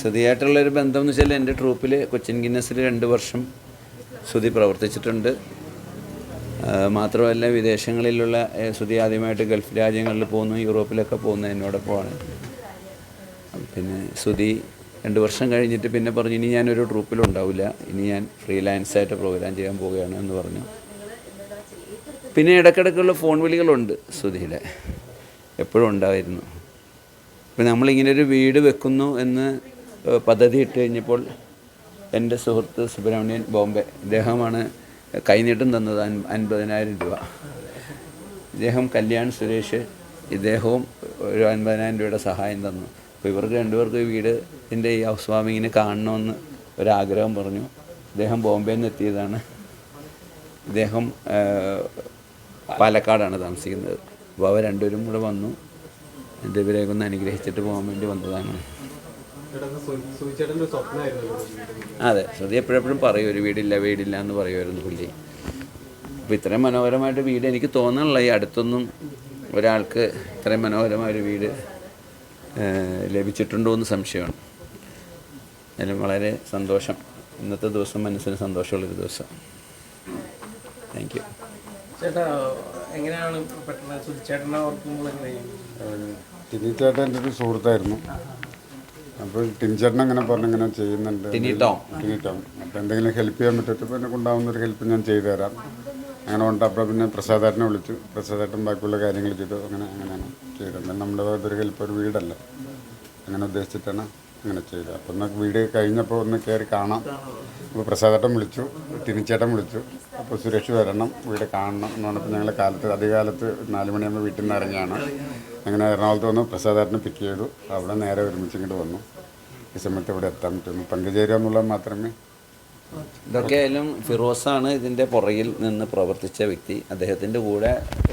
ശ്രുതിയായിട്ടുള്ളൊരു ബന്ധം എന്ന് വെച്ചാൽ എന്റെ ട്രൂപ്പിൽ കൊച്ചിൻ ഗിന്നസിൽ രണ്ട് വർഷം ശ്രുതി പ്രവർത്തിച്ചിട്ടുണ്ട്. മാത്രമല്ല വിദേശങ്ങളിലുള്ള ശ്രുതി ആദ്യമായിട്ട് ഗൾഫ് രാജ്യങ്ങളിൽ പോകുന്നു യൂറോപ്പിലൊക്കെ പോകുന്നു എന്നോടൊപ്പമാണ്. പിന്നെ ശ്രുതി രണ്ട് വർഷം കഴിഞ്ഞിട്ട് പിന്നെ പറഞ്ഞു ഇനി ഞാനൊരു ട്രൂപ്പിലുണ്ടാവില്ല ഇനി ഞാൻ ഫ്രീലാൻസായിട്ട് പ്രോഗ്രാം ചെയ്യാൻ പോവുകയാണ് എന്ന് പറഞ്ഞു. പിന്നെ ഇടയ്ക്കിടയ്ക്കുള്ള ഫോൺ വിളികളുണ്ട് ശ്രുതിയുടെ എപ്പോഴും ഉണ്ടായിരുന്നു. ഇപ്പം നമ്മളിങ്ങനെ ഒരു വീട് വെക്കുന്നു എന്ന് പദ്ധതി ഇട്ട് കഴിഞ്ഞപ്പോൾ എന്റെ സുഹൃത്ത് സുബ്രഹ്മണ്യൻ ബോംബെ ഇദ്ദേഹമാണ് കൈനീട്ടം തന്നത് അൻ അൻപതിനായിരം രൂപ. ഇദ്ദേഹം കല്യാൺ സുരേഷ് ഇദ്ദേഹവും ഒരു അൻപതിനായിരം രൂപയുടെ സഹായം തന്നു. അപ്പോൾ ഇവർക്ക് രണ്ടുപേർക്ക് വീടിന്റെ ഈ ഹൗസ് വാമിങ്ങിന് കാണണമെന്ന് ഒരാഗ്രഹം പറഞ്ഞു. ഇദ്ദേഹം ബോംബെയിൽ നിന്ന് എത്തിയതാണ്. ഇദ്ദേഹം പാലക്കാടാണ് താമസിക്കുന്നത്. അപ്പോൾ അവർ രണ്ടുപേരും കൂടെ വന്നു. ഇവരെയൊക്കെ ഒന്ന് അനുഗ്രഹിച്ചിട്ട് പോകാൻ വേണ്ടി വന്നതാണ്. അതെ. ശ്രുതി എപ്പോഴെപ്പോഴും പറയും ഒരു വീടില്ല വീടില്ല എന്ന് പറയുമായിരുന്നു പുള്ളി. അപ്പോൾ ഇത്രയും മനോഹരമായിട്ട് വീട് എനിക്ക് തോന്നണില്ല ഈ അടുത്തൊന്നും ഒരാൾക്ക് ഇത്രയും മനോഹരമായ ഒരു വീട് ലഭിച്ചിട്ടുണ്ടോ എന്ന് സംശയമാണ്. അതിലും വളരെ സന്തോഷം. ഇന്നത്തെ ദിവസം മനസ്സിന് സന്തോഷമുള്ളൊരു ദിവസം. താങ്ക് യു ചേട്ടാ എങ്ങനെയാണ് സുധിച്ചേട്ടനെ ഓർക്കുമ്പോൾ എന്റെ ഒരു സുഹൃത്തായിരുന്നു. അപ്പോൾ ടിൻചേട്ടൻ അങ്ങനെ പറഞ്ഞു ഇങ്ങനെ ചെയ്യുന്നുണ്ട്. ടിനി ടോം. അപ്പോൾ എന്തെങ്കിലും ഹെൽപ്പ് ചെയ്യാൻ പറ്റുമ്പോൾ എന്നെ കൊണ്ടാവുന്ന ഒരു ഹെൽപ്പ് ഞാൻ ചെയ്തു തരാം. അങ്ങനെ കൊണ്ട് അപ്പോൾ പിന്നെ പ്രസാദേട്ടനെ വിളിച്ചു. പ്രസാദേട്ടൻ ബാക്കിയുള്ള കാര്യങ്ങൾ ചെയ്തു. അങ്ങനെ അങ്ങനെയാണ് ചെയ്തത്. നമ്മുടെ ഒരു ഹെൽപ്പ് ഒരു വീടല്ല. അങ്ങനെ ഉദ്ദേശിച്ചിട്ടാണ് അങ്ങനെ ചെയ്തു. അപ്പം ഒന്ന് വീട് കഴിഞ്ഞപ്പോൾ ഒന്ന് കയറി കാണാം. അപ്പോൾ പ്രസാദേട്ടൻ വിളിച്ചു തിരിച്ചേട്ടൻ വിളിച്ചു. അപ്പോൾ സുരേഷ് വരണം വീട് കാണണം എന്ന് പറഞ്ഞപ്പോൾ ഞങ്ങൾ കാലത്ത് അധികാലത്ത് നാല് മണിയാകുമ്പോൾ വീട്ടിൽ നിന്ന് ഇറങ്ങിയാണ്. അങ്ങനെ എറണാകുളത്ത് വന്നു പ്രസാദേട്ടനെ പിക്ക് ചെയ്തു. അവിടെ നേരെ ഒരുമിച്ച് ഇങ്ങോട്ട് വന്നു. ഈ സമയത്ത് ഇവിടെ എത്താൻ പറ്റുന്നു പങ്കുചേരുക എന്നുള്ളത് മാത്രമേ? ഇതൊക്കെ ആയാലും ഫിറോസാണ് ഇതിന്റെ പുറകിൽ നിന്ന് പ്രവർത്തിച്ച വ്യക്തി. അദ്ദേഹത്തിന്റെ കൂടെ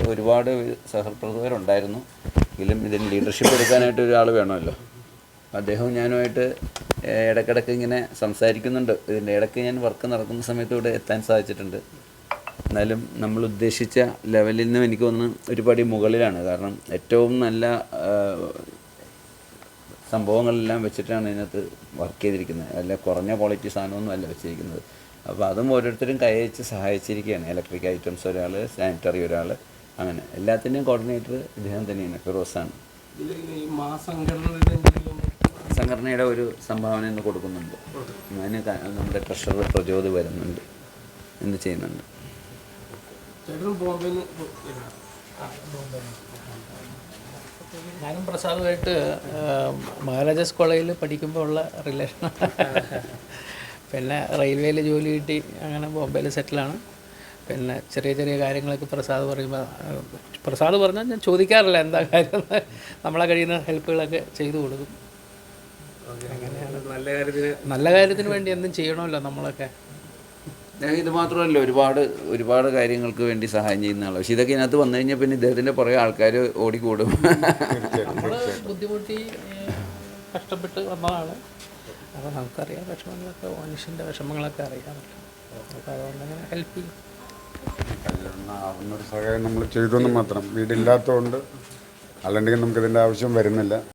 ഒരുപാട് സഹപ്രവർത്തകരുണ്ടായിരുന്നു. എങ്കിലും ഇതിന് ലീഡർഷിപ്പ് എടുക്കാനായിട്ട് ഒരാൾ വേണമല്ലോ. അദ്ദേഹവും ഞാനുമായിട്ട് ഇടയ്ക്കിടയ്ക്ക് ഇങ്ങനെ സംസാരിക്കുന്നുണ്ട്. ഇതിന്റെ ഇടയ്ക്ക് ഞാൻ വർക്ക് നടക്കുന്ന സമയത്ത് ഇവിടെ എത്താൻ സാധിച്ചിട്ടുണ്ട്. എന്നാലും നമ്മൾ ഉദ്ദേശിച്ച ലെവലിൽ നിന്നും എനിക്ക് തോന്നുന്നു ഒരു മുകളിലാണ്. കാരണം ഏറ്റവും നല്ല സംഭവങ്ങളെല്ലാം വെച്ചിട്ടാണ് ഇതിനകത്ത് വർക്ക് ചെയ്തിരിക്കുന്നത്. അല്ല കുറഞ്ഞ ക്വാളിറ്റി സാധനമൊന്നും അല്ല വെച്ചിരിക്കുന്നത്. അപ്പോൾ അതും ഓരോരുത്തരും കൈയച്ച് സഹായിച്ചിരിക്കുകയാണ്. ഇലക്ട്രിക് ഐറ്റംസ് ഒരാൾ സാനിറ്ററി ഒരാൾ അങ്ങനെ. എല്ലാത്തിന്റെയും കോർഡിനേറ്റർ ഇദ്ദേഹം തന്നെയാണ് ഫിറോസാണ്. എന്തെങ്കിലും സംഘടനയുടെ ഒരു സംഭാവന ഇന്ന് കൊടുക്കുന്നുണ്ട്. അതിന് നമ്മുടെ ട്രഷറർ പ്രചോദ് വരുന്നുണ്ട്. എന്ത് ചെയ്യുന്നുണ്ട്? ഞാനും പ്രസാദുമായിട്ട് മഹാരാജാസ് കോളേജിൽ പഠിക്കുമ്പോൾ ഉള്ള റിലേഷൻ പിന്നെ റെയിൽവേയിൽ ജോലി കിട്ടി അങ്ങനെ ബോംബെയിൽ സെറ്റിലാണ് പിന്നെ ചെറിയ ചെറിയ കാര്യങ്ങളൊക്കെ പ്രസാദ് പറയുമ്പോൾ പ്രസാദ് പറഞ്ഞാൽ ഞാൻ ചോദിക്കാറില്ല എന്താ കാര്യം നമ്മളെ കഴിയുന്ന ഹെൽപ്പുകളൊക്കെ ചെയ്തു കൊടുക്കും. നല്ല കാര്യത്തിന് നല്ല കാര്യത്തിന് വേണ്ടി എന്തും ചെയ്യണമല്ലോ നമ്മളൊക്കെ. ഇത് മാത്രമല്ല ഒരുപാട് ഒരുപാട് കാര്യങ്ങൾക്ക് വേണ്ടി സഹായം ചെയ്യുന്ന ആളാണ് പക്ഷെ ഇതൊക്കെ ഇതിനകത്ത് വന്നു കഴിഞ്ഞാൽ പിന്നെ ഇദ്ദേഹത്തിന്റെ പുറകെ ആൾക്കാർ ഓടിക്കൂടും. ബുദ്ധിമുട്ടി കഷ്ടപ്പെട്ട് വന്നതാണ്. അപ്പോൾ നമുക്കറിയാം വിഷമങ്ങളൊക്കെ മനുഷ്യന്റെ വിഷമങ്ങളൊക്കെ അറിയാമല്ലോ അപ്പോൾ അതുകൊണ്ട് അങ്ങനെ ഹെൽപ്പ് ചെയ്യും. സഹായം നമ്മൾ ചെയ്തെന്ന് മാത്രം. വീടില്ലാത്തതുകൊണ്ട് അല്ലെങ്കിൽ നമുക്കിതിന്റെ ആവശ്യം വരുന്നില്ല.